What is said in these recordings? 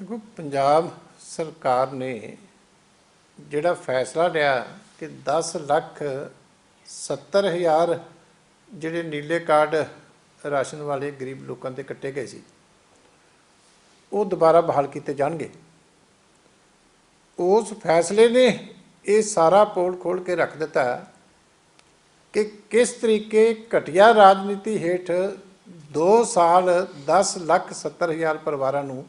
ਦੇਖੋ, ਪੰਜਾਬ ਸਰਕਾਰ ਨੇ ਜਿਹੜਾ ਫੈਸਲਾ ਲਿਆ ਕਿ 10 ਲੱਖ 70 ਹਜ਼ਾਰ ਜਿਹੜੇ ਨੀਲੇ ਕਾਰਡ ਰਾਸ਼ਨ ਵਾਲੇ ਗਰੀਬ ਲੋਕਾਂ 'ਤੇ ਕੱਟੇ ਗਏ ਸੀ, ਉਹ ਦੁਬਾਰਾ ਬਹਾਲ ਕੀਤੇ ਜਾਣਗੇ। ਉਸ ਫੈਸਲੇ ਨੇ ਇਹ ਸਾਰਾ ਪੋਲ ਖੋਲ ਕੇ ਰੱਖ ਦਿੱਤਾ ਕਿ ਕਿਸ ਤਰੀਕੇ ਘਟੀਆ ਰਾਜਨੀਤੀ ਹੇਠ 2 ਸਾਲ 10 ਲੱਖ 70 ਹਜ਼ਾਰ ਪਰਿਵਾਰਾਂ ਨੂੰ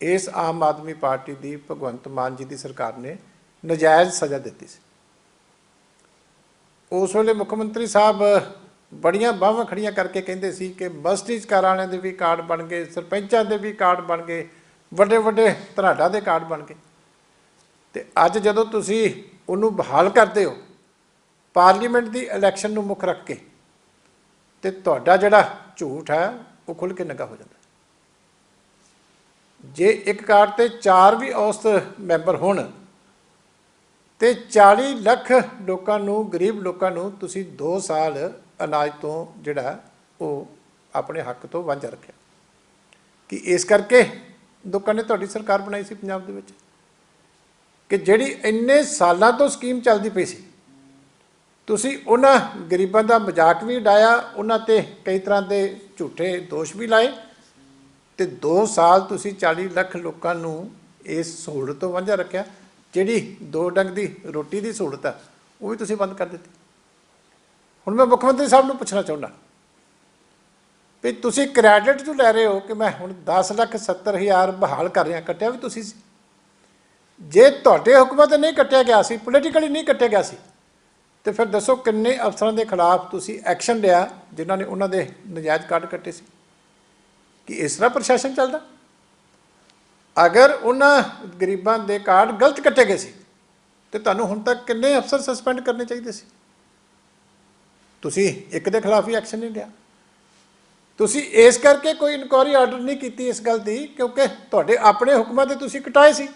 ਇਸ ਆਮ ਆਦਮੀ ਪਾਰਟੀ ਦੀ ਭਗਵੰਤ ਮਾਨ ਜੀ ਦੀ ਸਰਕਾਰ ਨੇ ਨਜਾਇਜ਼ ਸਜ਼ਾ ਦਿੱਤੀ ਸੀ। ਉਸ ਵੇਲੇ ਮੁੱਖ ਮੰਤਰੀ ਸਾਹਿਬ ਬੜੀਆਂ ਬਾਹਾਂ ਖੜੀਆਂ ਕਰਕੇ ਕਹਿੰਦੇ ਸੀ ਕਿ ਮਸਟਿਸ ਕਾਰ ਵਾਲਿਆਂ ਦੇ ਵੀ ਕਾਰਡ ਬਣ ਗਏ, ਸਰਪੰਚਾਂ ਦੇ ਵੀ ਕਾਰਡ ਬਣ ਗਏ ਵੱਡੇ ਵੱਡੇ ਧਰਾਡਾ ਦੇ ਕਾਰਡ ਬਣ ਗਏ। ਤੇ ਅੱਜ ਜਦੋਂ ਤੁਸੀਂ ਉਹਨੂੰ ਬਹਾਲ ਕਰਦੇ ਹੋ, ਪਾਰਲੀਮੈਂਟ ਦੀ ਇਲੈਕਸ਼ਨ ਨੂੰ ਮੁੱਖ ਰੱਖ ਕੇ, ਤੇ ਤੁਹਾਡਾ ਜਿਹੜਾ ਝੂਠ ਹੈ, ਉਹ ਖੁੱਲ ਕੇ ਨੰਗਾ ਹੋ ਜਾਂਦਾ। ਜੇ ਇੱਕ ਕਾਰਡ ਤੇ 4 ਵੀ ਔਸਤ ਮੈਂਬਰ ਹੋਣ ਤੇ 40 ਲੱਖ ਲੋਕਾਂ ਨੂੰ, ਗਰੀਬ ਲੋਕਾਂ ਨੂੰ ਤੁਸੀਂ 2 ਸਾਲ ਅਨਾਜ ਤੋਂ ਜਿਹੜਾ ਉਹ ਆਪਣੇ ਹੱਕ ਤੋਂ ਵਾਂਝਾ ਰੱਖਿਆ। ਕਿ ਇਸ ਕਰਕੇ ਲੋਕਾਂ ਨੇ ਤੁਹਾਡੀ ਸਰਕਾਰ ਬਣਾਈ ਸੀ ਪੰਜਾਬ ਦੇ ਵਿੱਚ ਕਿ ਜਿਹੜੀ ਇੰਨੇ ਸਾਲਾਂ ਤੋਂ ਸਕੀਮ ਚੱਲਦੀ ਪਈ ਸੀ, ਤੁਸੀਂ ਉਹਨਾਂ ਗਰੀਬਾਂ ਦਾ ਮਜ਼ਾਕ ਵੀ ਉਡਾਇਆ, ਉਹਨਾਂ ਤੇ ਕਈ ਤਰ੍ਹਾਂ ਦੇ ਝੂਠੇ ਦੋਸ਼ ਵੀ ਲਾਏ ਤੇ 2 ਸਾਲ ਤੁਸੀਂ 40 ਲੱਖ ਲੋਕਾਂ ਨੂੰ ਇਸ ਸਹੂਲਤ ਤੋਂ ਵਾਂਝਾ ਰੱਖਿਆ, ਜਿਹੜੀ ਦੋ ਡੰਗ ਦੀ ਰੋਟੀ ਦੀ ਸਹੂਲਤ ਹੈ ਉਹ ਵੀ ਤੁਸੀਂ ਬੰਦ ਕਰ ਦਿੱਤੀ। ਹੁਣ ਮੈਂ ਮੁੱਖ ਮੰਤਰੀ ਸਾਹਿਬ ਨੂੰ ਪੁੱਛਣਾ ਚਾਹੁੰਦਾ ਵੀ ਤੁਸੀਂ ਕ੍ਰੈਡਿਟ ਜੋ ਲੈ ਰਹੇ ਹੋ ਕਿ ਮੈਂ ਹੁਣ 10 ਲੱਖ 70 ਹਜ਼ਾਰ ਬਹਾਲ ਕਰ ਰਿਹਾ, ਕੱਟਿਆ ਵੀ ਤੁਸੀਂ ਸੀ? ਜੇ ਤੁਹਾਡੇ ਹੁਕਮਾਂ ਤੇ ਨਹੀਂ ਕੱਟਿਆ ਗਿਆ ਸੀ ਪੋਲੀਟੀਕਲੀ ਨਹੀਂ ਕੱਟਿਆ ਗਿਆ ਸੀ, ਤੇ ਫਿਰ ਦੱਸੋ ਕਿੰਨੇ ਅਫਸਰਾਂ ਦੇ ਖਿਲਾਫ ਤੁਸੀਂ ਐਕਸ਼ਨ ਲਿਆ ਜਿਨ੍ਹਾਂ ਨੇ ਉਹਨਾਂ ਦੇ ਨਜਾਇਜ਼ ਕਾਰਡ ਕੱਟੇ ਸੀ? ਕਿ ਇਸ ਤਰ੍ਹਾਂ ਪ੍ਰਸ਼ਾਸਨ ਚੱਲਦਾ? ਅਗਰ ਉਹਨਾਂ ਗਰੀਬਾਂ ਦੇ ਕਾਰਡ ਗਲਤ ਕੱਟੇ ਗਏ ਸੀ, ਤੇ ਤੁਹਾਨੂੰ ਹੁਣ ਤੱਕ ਕਿੰਨੇ ਅਫਸਰ ਸਸਪੈਂਡ ਕਰਨੇ ਚਾਹੀਦੇ ਸੀ? ਤੁਸੀਂ ਇੱਕ ਦੇ ਖਿਲਾਫ ਹੀ ਐਕਸ਼ਨ ਨਹੀਂ ਲਿਆ। ਤੁਸੀਂ ਇਸ ਕਰਕੇ ਕੋਈ ਇਨਕੁਆਰੀ ਆਰਡਰ ਨਹੀਂ ਕੀਤੀ ਇਸ ਗੱਲ ਦੀ, ਕਿਉਂਕਿ ਤੁਹਾਡੇ ਆਪਣੇ ਹੁਕਮਾਂ ਤੇ ਤੁਸੀਂ ਕਟਾਏ ਸੀ।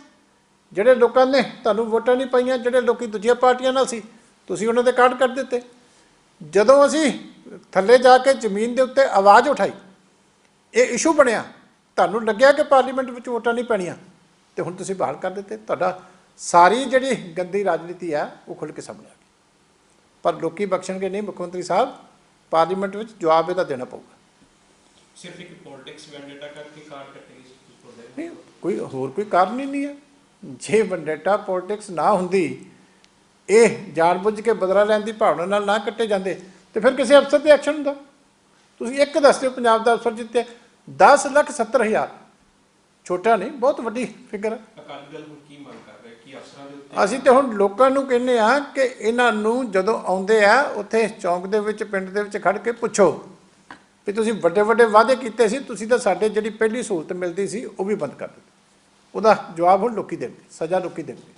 ਜਿਹੜੇ ਲੋਕਾਂ ਨੇ ਤੁਹਾਨੂੰ ਵੋਟਾਂ ਨਹੀਂ ਪਾਈਆਂ, ਜਿਹੜੇ ਲੋਕੀ ਦੂਜੀਆਂ ਪਾਰਟੀਆਂ ਨਾਲ ਸੀ, ਤੁਸੀਂ ਉਹਨਾਂ ਦੇ ਕਾਰਡ ਕੱਢ ਦਿੱਤੇ। ਜਦੋਂ ਅਸੀਂ ਥੱਲੇ ਜਾ ਕੇ ਜ਼ਮੀਨ ਦੇ ਉੱਤੇ ਆਵਾਜ਼ ਉਠਾਈ ਇਹ ਇਸ਼ੂ ਬਣਿਆ। ਤੁਹਾਨੂੰ ਲੱਗਿਆ ਕਿ ਪਾਰਲੀਮੈਂਟ ਵਿੱਚ ਵੋਟਾਂ ਨਹੀਂ ਪੈਣੀਆਂ? ਤੇ ਹੁਣ ਤੁਸੀਂ ਬਹਾਲ ਕਰ ਦਿੱਤੇ। ਤੁਹਾਡਾ ਸਾਰੀ ਜਿਹੜੀ ਗੰਦੀ ਰਾਜਨੀਤੀ ਆ ਉਹ ਖੁੱਲ ਕੇ ਸਾਹਮਣੇ ਆ ਗਈ। ਪਰ ਲੋਕੀ ਬਖਸ਼ਣਗੇ ਨਹੀਂ। ਮੁੱਖ ਮੰਤਰੀ ਸਾਹਿਬ ਪਾਰਲੀਮੈਂਟ ਵਿੱਚ ਜਵਾਬ ਇਹਦਾ ਦੇਣਾ ਪਊਗਾ। ਸਿਰਫ ਇੱਕ ਪੋਲਿਟਿਕਸ ਵੈਂਡੇਟਾ ਕਰਕੇ ਕਾਰ ਕੱਟੇ ਨਹੀਂ ਕੋਈ ਹੋਰ ਕੋਈ ਕਾਰਨ ਹੀ ਨਹੀਂ ਹੈ। ਜੇ ਵੰਡੇਟਾ ਪੋਲਿਟਿਕਸ ਨਾ ਹੁੰਦੀ ਇਹ ਜਾਣਬੁੱਝ ਕੇ ਬਦਲਾ ਲੈਣ ਦੀ ਭਾਵਨਾ ਨਾਲ ਨਾ ਕੱਟੇ ਜਾਂਦੇ ਤੇ ਫਿਰ ਕਿਸੇ ਅਫਸਰ ਤੇ ਐਕਸ਼ਨ ਹੁੰਦਾ। ਤੁਸੀਂ ਇੱਕ ਦੱਸ ਦਿਓ ਪੰਜਾਬ ਦਾ ਅਫਸਰ ਜਿੱਤੇ 10 ਲੱਖ 70 ਹਜ਼ਾਰ। ਛੋਟਾ ਨਹੀਂ ਬਹੁਤ ਵੱਡੀ ਫਿਗਰ ਅਕਾਲੀ ਦਲ ਹੁਣ ਕੀ ਮੰਗ ਕਰ ਰਿਹਾ ਕਿ ਅਫਸਰਾਂ ਦੇ ਉੱਤੇ ਅਸੀਂ ਤੇ ਹੁਣ ਲੋਕਾਂ ਨੂੰ ਕਹਿੰਦੇ ਆ ਕਿ ਇਹਨਾਂ ਨੂੰ ਜਦੋਂ ਆਉਂਦੇ ਆ ਉੱਥੇ ਚੌਂਕ ਦੇ ਵਿੱਚ ਪਿੰਡ ਦੇ ਵਿੱਚ ਖੜ ਕੇ ਪੁੱਛੋ ਵੀ ਤੁਸੀਂ ਵੱਡੇ ਵੱਡੇ ਵਾਅਦੇ ਕੀਤੇ ਸੀ ਤੁਸੀਂ ਤਾਂ ਸਾਡੇ ਜਿਹੜੀ ਪਹਿਲੀ ਸਹੂਲਤ ਮਿਲਦੀ ਸੀ ਉਹ ਵੀ ਬੰਦ ਕਰ ਦਿੱਤੀ। ਉਹਦਾ ਜਵਾਬ ਹੁਣ ਲੋਕੀ ਦੇਣਗੇ ਸਜ਼ਾ ਲੋਕੀ ਦੇਣਗੇ।